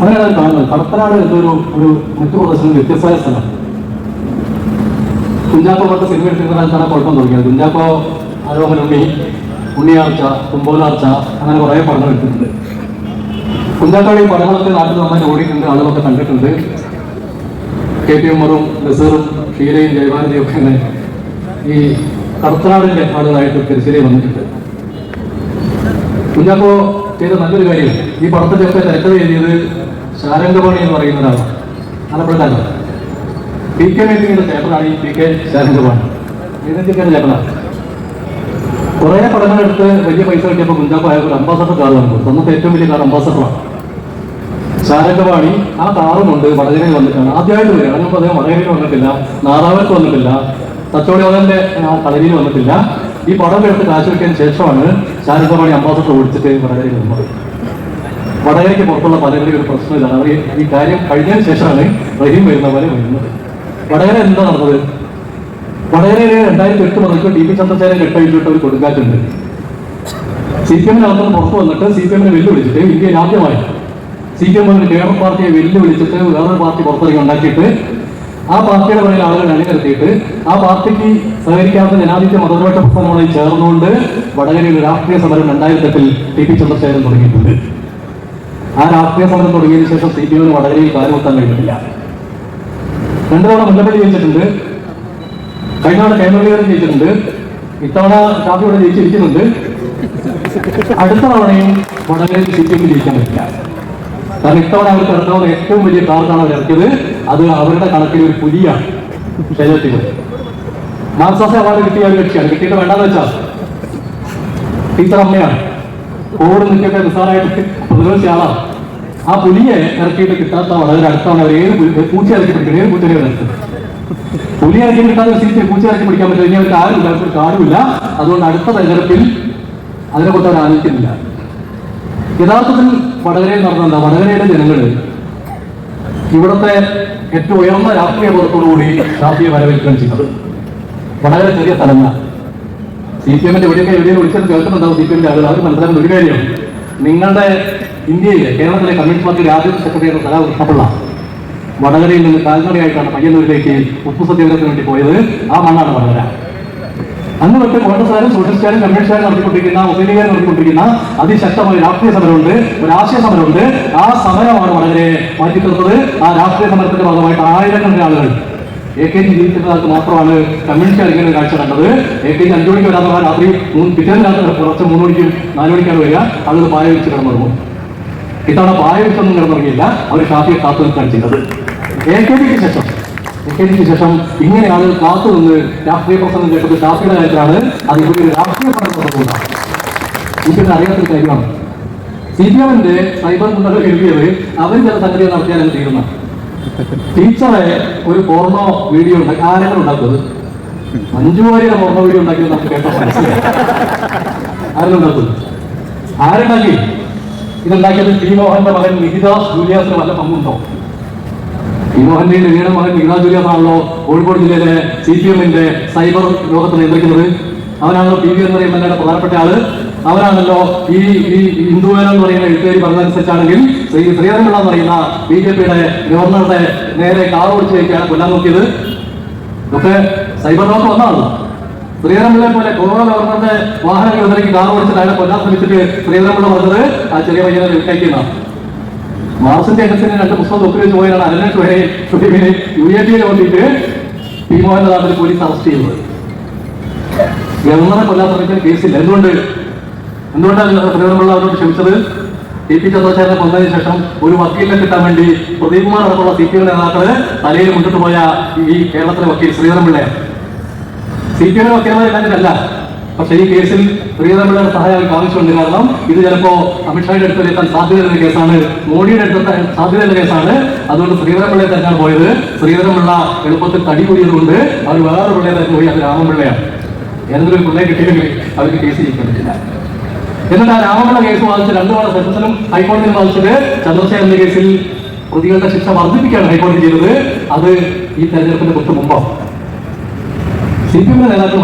അങ്ങനെയാണ് കാണുന്നത്. കടത്തനാട് എന്നൊരു ഒരു മറ്റു പ്രദർശനം വ്യത്യസ്തമായ സ്ഥലം. കുഞ്ഞാപ്പ പോലത്തെ സിനിമ എടുത്തിരിക്കുന്ന കുഴപ്പം തുടങ്ങിയത് കുഞ്ചാക്കോ ഉണ്ണി ഉണ്ണിയാർച്ച കുമ്പോലാർച്ച അങ്ങനെ കുറേ പടങ്ങൾ എടുത്തിട്ടുണ്ട്. കുഞ്ഞാപ്പയുടെ ഈ പടങ്ങളൊക്കെ നാട്ടിൽ നന്നായി ഓടിയിട്ടുണ്ട്. ആളുകളൊക്കെ കണ്ടിട്ടുണ്ട്. കെ പി ഉമ്മറും ബസീറും ഷീലയും ജയഭാരതിയും ഒക്കെ ഇങ്ങനെ ഈ കടത്തനാടിന്റെ ആളുകളായിട്ട് തിരിച്ചിലെ വന്നിട്ടുണ്ട്. കുഞ്ഞാക്കോ ചെയ്ത നല്ലൊരു കാര്യം ഈ പടത്തിലൊക്കെ തിരക്കഥ എഴുതിയത് ശാരംഗപാണി എന്ന് പറയുന്ന ഒരാളാണ്. ആലപ്പുഴക്കാരൻ. പി കെ മേത്തിന്റെ ചേട്ടനാണ് ഈ പി കെ ശാരംഗപാണി. ഇതിന്റെ ചേട്ടനാണ് കുറേ പടങ്ങളെടുത്ത് വലിയ പൈസ കിട്ടിയപ്പോൾ അയാൾക്ക് ഒരു അംബാസഡർ കാർ വന്നു. തന്നത്തെ ഏറ്റവും വലിയ കാർ അംബാസഡറാണ്. ശാരംഗപാണി ആ കാറുമുണ്ട് വടകരയിൽ വന്നിട്ടാണ്. ആദ്യമായിട്ട് വരിക. അതിനൊപ്പം അദ്ദേഹം വടകരയിൽ വന്നിട്ടില്ല നാദാവർക്ക് വന്നിട്ടില്ല തച്ചോളിയോദന്റെ ആ കളരിയിൽ വന്നിട്ടില്ല. ഈ പടം എടുത്ത് കാശ് വയ്ക്കാൻ ശേഷമാണ് ശാരംഗപാണി അംബാസഡർ ഓടിച്ചിട്ട് വടകരയിൽ വന്നത്. വടകരയ്ക്ക് പുറത്തുള്ള പലരുടെയും ഒരു പ്രശ്നം ഇതാണ്. അവർ ഈ കാര്യം കഴിഞ്ഞതിന് ശേഷമാണ് റഹീം വരുന്ന പോലെ വരുന്നത്. വടകര എന്താ നടന്നത്? വടകരയിലെ രണ്ടായിരത്തി എട്ട് മുതൽക്ക് ടി പി ചന്ദ്രശേഖരൻ കെട്ടഴിച്ചിട്ട് ഒരു കൊടുങ്കാറ്റുണ്ട്. സി പി എമ്മിന് അകത്തുനിന്ന് പുറത്തു വന്നിട്ട് സി പി എമ്മിനെ വെല്ലുവിളിച്ചിട്ട് ഇന്ത്യയിൽ ആദ്യമായി സി പി എം ഒരു കേരള പാർട്ടിയെ വെല്ലുവിളിച്ചിട്ട് വേറൊരു പാർട്ടി പുറത്തിറങ്ങി ഉണ്ടാക്കിയിട്ട് ആ പാർട്ടിയുടെ പുറകിൽ ആളുകൾ അണിനിരത്തിയിട്ട് ആ പാർട്ടിക്ക് സഹകരിക്കാത്ത ജനാധിപത്യ മതനിരപേക്ഷ പ്രസ്ഥാനമായി ചേർന്നുകൊണ്ട് വടകരയിൽ രാഷ്ട്രീയ സമരം രണ്ടായിരത്തി എട്ടിൽ ടി പി ചന്ദ്രശേഖരൻ തുടങ്ങിയിട്ടുണ്ട്. ആ രാഷ്ട്രീയ സമരം തുടങ്ങിയതിനു ശേഷം സി പി എമ്മിന് വടകരയിൽ കാലുകുത്താൻ കഴിഞ്ഞിട്ടില്ല. രണ്ടു തവണ മുല്ലപ്പള്ളി ജയിച്ചിട്ടുണ്ട്. കഴിഞ്ഞ തവണ കേന്ദ്രീകരണം ജയിച്ചിട്ടുണ്ട്. ഇത്തവണ ഷാഫി ഇവിടെ ജയിച്ചിരിക്കുന്നുണ്ട്. അടുത്ത തവണയും വടകരയിൽ സി പി എമ്മിൽ ജയിക്കാൻ പറ്റില്ല. കാരണം ഇത്തവണ അവർക്ക് ഇറക്കാവുന്ന ഏറ്റവും വലിയ കാർക്കാണ് അവർ ഇറക്കിയത്. അത് അവരുടെ കണക്കിൽ ഒരു പുലിയാണ് ശരീരത്തിൽ. മാർസാസ അവാർഡ് കിട്ടിയ ഒരു കക്ഷിയാണ് കിട്ടിയിട്ട് വേണ്ടെന്ന് വെച്ചാൽ ടീച്ചർ അമ്മയാണ്. കോവിഡ് നിൽക്കൊക്കെ നിസ്സാരമായിട്ട് പ്രതിരോധിച്ച ആളാണ് ആ പുലിയെ ഇറക്കിയിട്ട് കിട്ടാത്ത വളരെ അടുത്താണ് അവർ. ഏത് പൂച്ച ഇറക്കി പിടിക്കുന്നത് ഏത് പൂച്ചനെ ഇറക്കുന്നത് പുലി ഇറക്കി കിട്ടാതെ സീറ്റ് പൂച്ച ഇറക്കി പിടിക്കാൻ പറ്റില്ല. ഇനി അവർക്ക് ആരുമില്ല. അവർക്ക് കാടുമില്ല. അതുകൊണ്ട് അടുത്ത തെരഞ്ഞെടുപ്പിൽ അതിനെക്കുറിച്ച് അവർ ആലോചിക്കുന്നില്ല. യഥാർത്ഥത്തിൽ വടകരയിൽ നടന്ന എന്താ? വടകരയിലെ ജനങ്ങൾ ഇവിടുത്തെ ഏറ്റവും ഉയർന്ന രാഷ്ട്രീയ ബോധത്തോടുകൂടി രാഷ്ട്രീയ വരവേൽക്കുകയും ചെയ്യുന്നത്. വളരെ ചെറിയ സ്ഥലങ്ങളാണ് സി പി എമ്മിന്റെ എവിടെയൊക്കെ എവിടെയും വിളിച്ചത് കേൾക്കുന്നുണ്ടാവും സി പി എമ്മിന്റെ ആളുകൾ. അവർക്ക് മനസ്സിലാക്കുന്ന ഒരു കാര്യം നിങ്ങളുടെ ഇന്ത്യയിലെ കേരളത്തിലെ കമ്മ്യൂണിസ്റ്റ് പാർട്ടിയുടെ ആദ്യത്തെ സെക്രട്ടറി എന്ന സ്ഥലം കൃഷ്ണപിള്ള വടകരയിൽ നിന്ന് കാൽനടയായിട്ടാണ് പയ്യന്നൂരിലേക്ക് ഉപ്പു സത്യാഗ്രഹത്തിന് വേണ്ടി പോയത്. ആ മണ്ണാണ് വടകര. അന്ന് തൊട്ട് കോൺഗ്രസ്സുകാരും സോഷ്യലിസ്റ്റുകാരും കമ്മ്യൂണിസ്റ്റുകാരും നടത്തിക്കൊണ്ടിരിക്കുന്ന മുസ്ലിംകാരും നടത്തിക്കൊണ്ടിരിക്കുന്ന അതിശക്തമായ രാഷ്ട്രീയ സമരമുണ്ട്. ഒരു ആശയ സമരമുണ്ട്. ആ സമരമാണ് വളരെ മാറ്റിത്തീർത്തത്. ആ രാഷ്ട്രീയ സമരത്തിന്റെ ഭാഗമായിട്ട് ആയിരക്കണക്കിന് ആളുകൾ എ കെ ജി കാലത്ത് മാത്രമാണ് കമ്മ്യൂണിസ്റ്റ് ഇങ്ങനെ കാഴ്ച കണ്ടത്. എ കെ ജി അഞ്ചു മണിക്ക് വരാത്ത രാത്രി മൂന്ന് പിറ്റേന്ന് രാത്രി പുറത്ത് മൂന്ന് മണിക്കും നാല് മണിക്കാണ് വരിക. അതൊരു പായ വെച്ച് കിടന്നിറങ്ങും. ഇത്തവണ പായ വെച്ചൊന്നും കിടന്നിറങ്ങിയില്ല. അവർ ഷാഫിയെ കാത്തു നിൽക്കുകയാണ് ചെയ്തത്. എ കെ ജിക്ക് ശേഷം എ കെ ജിക്ക് ശേഷം ഇങ്ങനെ ആളുകൾ കാത്തു നിന്ന് രാഷ്ട്രീയ പ്രസംഗം കേട്ടത് ഷാഫിയുടെ കാര്യത്തിലാണ്. അത് ഇവിടെ ഒരു രാഷ്ട്രീയ പ്രസംഗമാണ് ഇതിന്റെ അറിയാത്തൊരു കാര്യമാണ്. സി പി എമ്മിന്റെ സൈബർ ഗുണ്ടകൾ എഴുതിയത് അവർ ചില സംഗതികൾ നടത്തിയാൽ എന്ന് തീരുന്ന. ടീച്ചറെ ഒരു പോർണോ വീഡിയോ ഉണ്ടാക്കി ആരെങ്കിലും ഉണ്ടാക്കുന്നത്. അഞ്ചു വരെയുടെ പോർണോ വീഡിയോ ഉണ്ടാക്കിയത് നമുക്ക് ആരുണ്ടാക്കി? ഇതുണ്ടാക്കിയത് ടി മോഹന്റെ മകൻ നിഹിദാസ് ജൂലിയാസിന് വല്ല പങ്കുണ്ടോ? ടി മോഹന്റെ രവിയുടെ മകൻ നിഹിദാസ് ജൂലിയാസ് ആണല്ലോ കോഴിക്കോട് ജില്ലയിലെ സി പി എമ്മിന്റെ സൈബർ ലോകത്ത് നിയന്ത്രിക്കുന്നത്. അവനാണല്ലോ പി വി എന്ന് പറയുമ്പോൾ എൽ എയുടെ പ്രധാനപ്പെട്ട ആൾ. അവനാണല്ലോ ഈ ഈ ഹിന്ദുവേനം എന്ന് പറയുന്ന എഴുത്തുകാരി പറഞ്ഞതനുസരിച്ചാണെങ്കിൽ ശ്രീ ശ്രീധരൻപിള്ള എന്ന് പറയുന്ന ബി ജെ പിയുടെ ഗവർണറുടെ നേരെ കാർ ഓടിച്ചു വയ്ക്കുകയാണ് കൊല്ലാൻ നോക്കിയത്. ഇതൊക്കെ സൈബർ ലോക്ക് വന്നതാണ്. ശ്രീധരൻപിള്ളയെ പോലെ ഗോവ ഗവർണറുടെ വാഹനങ്ങൾ ഇവരേക്ക് കാർ ഓടിച്ചിട്ട് അയാളെ കൊല്ലാൻ ശ്രമിച്ചിട്ട് ശ്രീധരൻപിള്ള പറഞ്ഞത് ആ ചെറിയ പയ്യനെ വിട്ടയക്കുന്നതാണ് മാർസിന്റെ എണ്ണത്തിന് രണ്ട് പുസ്തകം ഒപ്പിൽ വെച്ച് പോയാണ് ഷുഹൈബിനെ യു എ പിയിൽ കൊണ്ടിട്ട് പി നാട്ടിൽ പോലീസ് അറസ്റ്റ് ചെയ്തത് ഗവർണറെ കൊല്ലാൻ ശ്രമിക്കുന്ന കേസില്ല. എന്തുകൊണ്ട്? എന്തുകൊണ്ടാണ് ശ്രീധരൻപിള്ള അവരോട് ക്ഷമിച്ചത്? ടി പി ചന്ദ്രശേഖരൻ കൊന്നതിന് ശേഷം ഒരു വക്കീലിനെ കിട്ടാൻ വേണ്ടി പ്രദീപ് കുമാർ അടക്കമുള്ള സി പി എം നേതാക്കൾ തലയിൽ മുന്നിട്ട് പോയ ഈ കേരളത്തിലെ വക്കീൽ ശ്രീധരൻപിള്ളയാണ് സി പി എമ്മിന്റെ വക്കീലന്മാരല്ല പക്ഷേ ഈ കേസിൽ ശ്രീധരൻപിള്ളയുടെ സഹായം ആവശ്യമുണ്ട്. കാരണം ഇത് ചിലപ്പോ അമിത്ഷായുടെ അടുത്തെത്താൻ സാധ്യതയുള്ള കേസാണ്. മോഡിയുടെ അടുത്തെത്താൻ സാധ്യതയുള്ള കേസാണ്. അതുകൊണ്ട് ശ്രീധരൻപിള്ളയെ തന്നെയാണ് പോയത്. ശ്രീധരൻപിള്ള എളുപ്പത്തിൽ തടി കൂടിയതുകൊണ്ട് അവർ വേറെ പിള്ളയെ തന്നെ പോയി അത് രാമൻപിള്ളയാണ്. ഏതെങ്കിലും പിള്ളേ കിട്ടിയെങ്കിൽ അവർക്ക് കേസ് ജയിക്കാൻ പറ്റില്ല എന്നിട്ട് ആ രാമപിള്ള കേസ് വാദിച്ച് രണ്ടു തവണ സെഷൻസിലും ഹൈക്കോടതിയിൽ വാദിച്ചിട്ട് ചന്ദ്രശേഖരന്റെ കേസിൽ പ്രതികളുടെ ശിക്ഷ വർദ്ധിപ്പിക്കുകയാണ് ഹൈക്കോടതി ചെയ്തത്. അത് ഈ തെരഞ്ഞെടുപ്പിന്റെ തൊട്ട് മുമ്പാണ് സി പി എമ്മിന്റെ നേതാക്കൾ